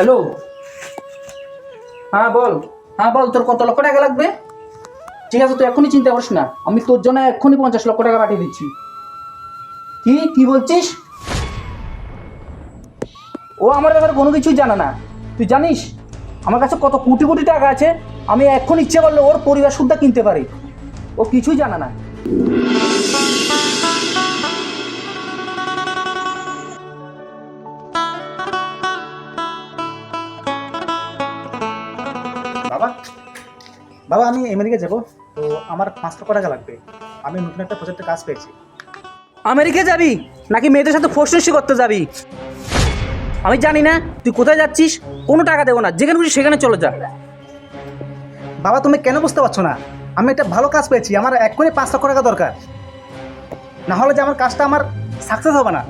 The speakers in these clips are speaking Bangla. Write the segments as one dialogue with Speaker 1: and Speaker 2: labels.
Speaker 1: হ্যালো? হ্যাঁ বল। হ্যাঁ বল, তোর কত লক্ষ টাকা লাগবে? ঠিক আছে, তুই এখনই চিন্তা করিস না। আমি তোর জন্য এক্ষুনি পঞ্চাশ লক্ষ টাকা পাঠিয়ে দিচ্ছি। কি? কি বলছিস? ও আমার ব্যাপারে কোনো কিছুই জানে না। তুই জানিস? আমার কাছে কত কোটি কোটি টাকা আছে, আমি এখন ইচ্ছে করলে ওর পরিবার সুদ্ধা কিনতে পারি। ও কিছুই জানে না।
Speaker 2: বাবা বাবা আমি আমেরিকা যাব। তো আমার পাঁচ লক্ষ টাকা লাগবে। আমি নতুন একটা প্রজেক্টে কাজ পেয়েছি।
Speaker 1: আমেরিকা যাবি? নাকি মেয়েদের সাথে ফোর্সনেসি করতে যাবি? আমি জানি না তুই কোথায় যাচ্ছিস? কোনো টাকা দেবো না যেখানে খুশি সেখানে চলে যা।
Speaker 2: বাবা তুমি কেন বুঝতে পারছ না? আমি একটা ভালো কাজ পেয়েছি আমার এক্ষুনি পাঁচ লক্ষ টাকা দরকার। না হলে যে আমার কাজটা আমার সাকসেস হবে না।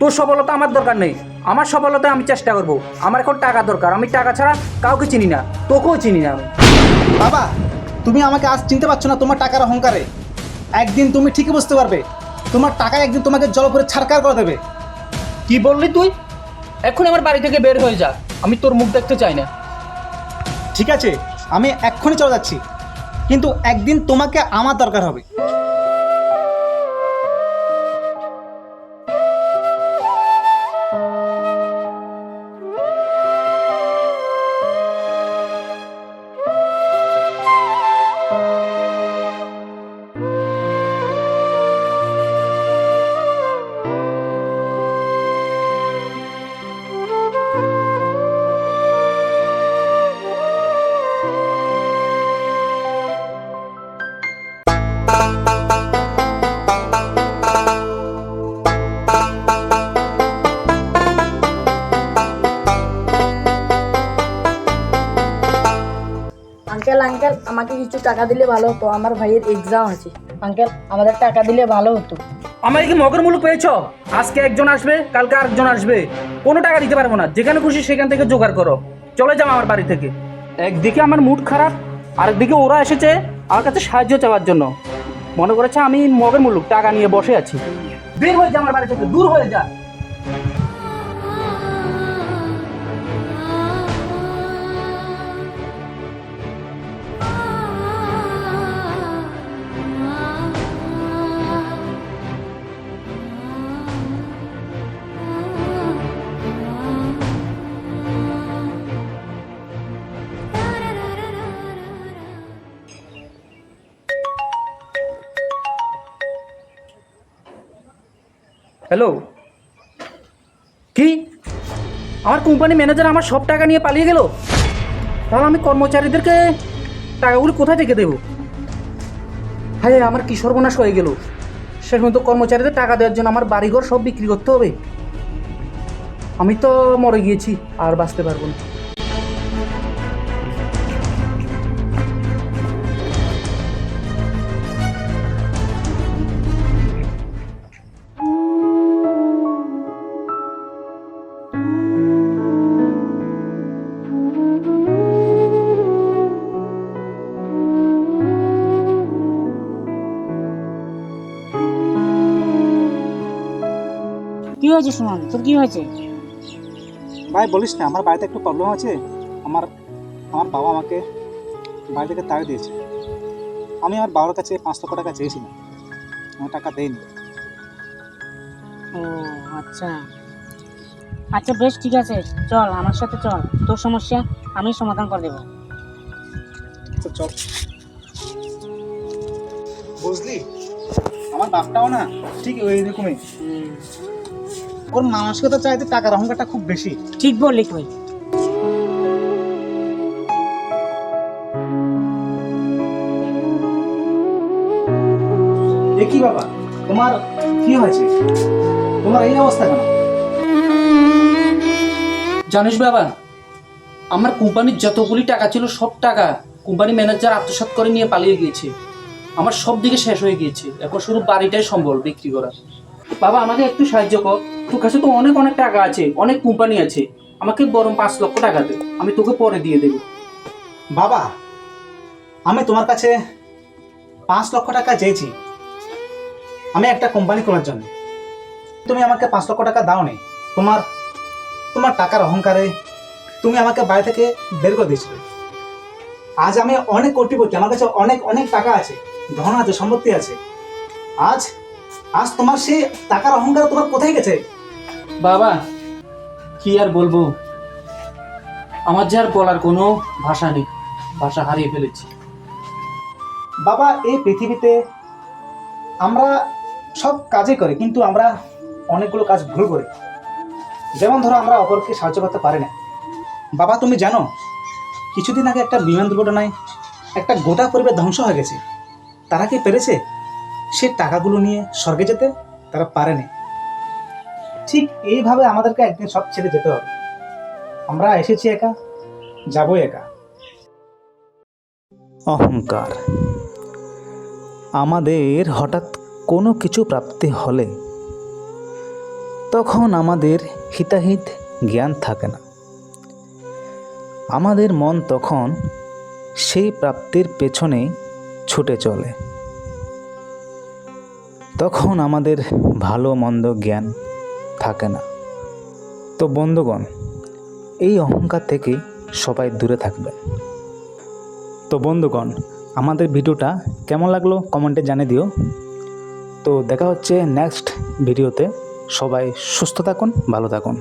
Speaker 1: তোর সফলতা আমার দরকার নেই। আমার সফলতা আমি চেষ্টা করব। আমার এখন টাকা দরকার। আমি টাকা ছাড়া কাউকে চিনি না। তোকেও চিনি না আমি।
Speaker 2: বাবা তুমি আমাকে আজ চিনতে পারছ না তোমার টাকার অহংকারে। একদিন তুমি ঠিকই বুঝতে পারবে। তোমার টাকা একদিন তোমাকে জল করে ছাড়কার করে দেবে।
Speaker 1: কি বললি তুই? এখন আমার বাড়ি থেকে বের হয়ে যা। আমি তোর মুখ দেখতে চাই না।
Speaker 2: ঠিক আছে আমি এক্ষুনি চলে যাচ্ছি। কিন্তু একদিন তোমাকে আমার দরকার হবে।
Speaker 3: আঙ্কেল আঙ্কেল আমাকে কিছু টাকা দিলে ভালো হতো। আমার ভাইয়ের এক্সাম আছে। আঙ্কেল আমাদের টাকা দিলে ভালো হতো।
Speaker 1: আমার কি মগের মূল্য পেয়েছ? আজকে একজন আসবে, কালকে আরেকজন আসবে। কোনো টাকা দিতে পারব না। যেখানে খুশি সেখান থেকে জোগাড় করো। চলে যাও আমার বাড়ি থেকে। একদিকে আমার মুড খারাপ, আরেকদিকে ওরা এসেছে আমার কাছে সাহায্য চাওয়ার জন্য। মনে করেছে আমি মগের মুলুক টাকা নিয়ে বসে আছি। বের হয়ে যা আমার বাড়ি থেকে, দূর হয়ে যা। হ্যালো? কি? আমার কোম্পানি ম্যানেজার আমার সব টাকা নিয়ে পালিয়ে গেল? তাহলে আমি কর্মচারীদেরকে টাকাগুলো কোথায় থেকে দেবো? হ্যাঁ আমার কি সর্বনাশ হয়ে গেল। শেষ পর্যন্ত কর্মচারীদের টাকা দেওয়ার জন্য আমার বাড়িঘর সব বিক্রি করতে হবে। আমি তো মরে গিয়েছি, আর বাঁচতে পারব না।
Speaker 4: কি হয়েছে সুমন তোর কি হয়েছে?
Speaker 2: ভাই বলিস না আমার বাড়িতে একটু প্রবলেম আছে। আমার আমার বাবা আমাকে বাড়ি থেকে তাড়ি দিয়েছে। আমি আমার বাবার কাছে পাঁচ লক্ষ টাকা চেয়েছিলাম। আমার টাকা দেয়নি।
Speaker 4: ও আচ্ছা। আচ্ছা বেশ ঠিক আছে। চল আমার সাথে চল। তোর সমস্যা আমি সমাধান করে দেবো।
Speaker 2: আচ্ছা চল। বুঝলি? আমার বাপটাও না ঠিক ওই রকমই। ওর মানসিকতা চাইতে টাকার অহংকারটা খুব বেশি।
Speaker 4: ঠিক বললি তুই।
Speaker 2: দেখি বাবা? তোমার কি হয়েছে? তোমার এই অবস্থা কেন?
Speaker 1: জানিস বাবা আমার কোম্পানির যতগুলি টাকা ছিল সব টাকা কোম্পানি ম্যানেজার আত্মসাৎ করে নিয়ে পালিয়ে গিয়েছে। আমার সব দিকে শেষ হয়ে গিয়েছে। এখন শুধু বাড়িটাই সম্বল বিক্রি করা বাবা আমাকে একটু সাহায্য কর। তোর কাছে তো অনেক অনেক টাকা আছে, অনেক কোম্পানি আছে। আমাকে বরং পাঁচ লক্ষ টাকা দে, আমি তোকে পরে দিয়ে দেবো।
Speaker 2: বাবা, আমি তোমার কাছে পাঁচ লক্ষ টাকা চেয়েছি। আমি একটা কোম্পানি খোলার জন্য। তুমি আমাকে পাঁচ লক্ষ টাকা দাও নি তোমার তোমার টাকার অহংকারে তুমি আমাকে বাড়ি থেকে বের করে দিয়েছিলে। আজ আমি অনেক কোটিপতি, আমার কাছে অনেক অনেক টাকা আছে, ধন আছে, সম্পত্তি আছে। আজ আজ তোমার সেই টাকার অহংকার তোমার কোথায় গেছে?
Speaker 1: বাবা, কি আর বলব? আমার যে আর বলার কোনো ভাষা নেই, ভাষা হারিয়ে ফেলেছি।
Speaker 2: বাবা, এই পৃথিবীতে আমরা সব কাজই করে, কিন্তু আমরা অনেকগুলো কাজ ভুল করি। যেমন ধরো, আমরা অপরকে সাহায্য করতে পারি না। বাবা, তুমি জানো, কিছুদিন আগে একটা বিমান দুর্ঘটনায় একটা গোটা পরিবার ধ্বংস হয়ে গেছে। তারা কি পেরেছে? সে টাকাগুলো নিয়ে স্বর্গে যেতে তারা পারেনি। ঠিক এইভাবে আমাদেরকে একদিন সব ছেড়ে যেতে হবে। আমরা এসেছি একা, যাব একা। অহংকার। আমাদের হঠাৎ কোনো কিছু প্রাপ্তি হলে তখন আমাদের হিতাহিত জ্ঞান থাকে না। আমাদের মন তখন সেই প্রাপ্তির পেছনে ছুটে চলে। তখন আমাদের ভালো মন্দ জ্ঞান থাকে না। তো বন্ধুগণ, এই অহংকার থেকে সবাই দূরে থাকবে। তো বন্ধুগণ, আমাদের ভিডিওটা কেমন লাগল কমেন্টে জানিয়ে দিও। তো দেখা হচ্ছে নেক্সট ভিডিওতে। সবাই সুস্থ থাকুন, ভালো থাকুন।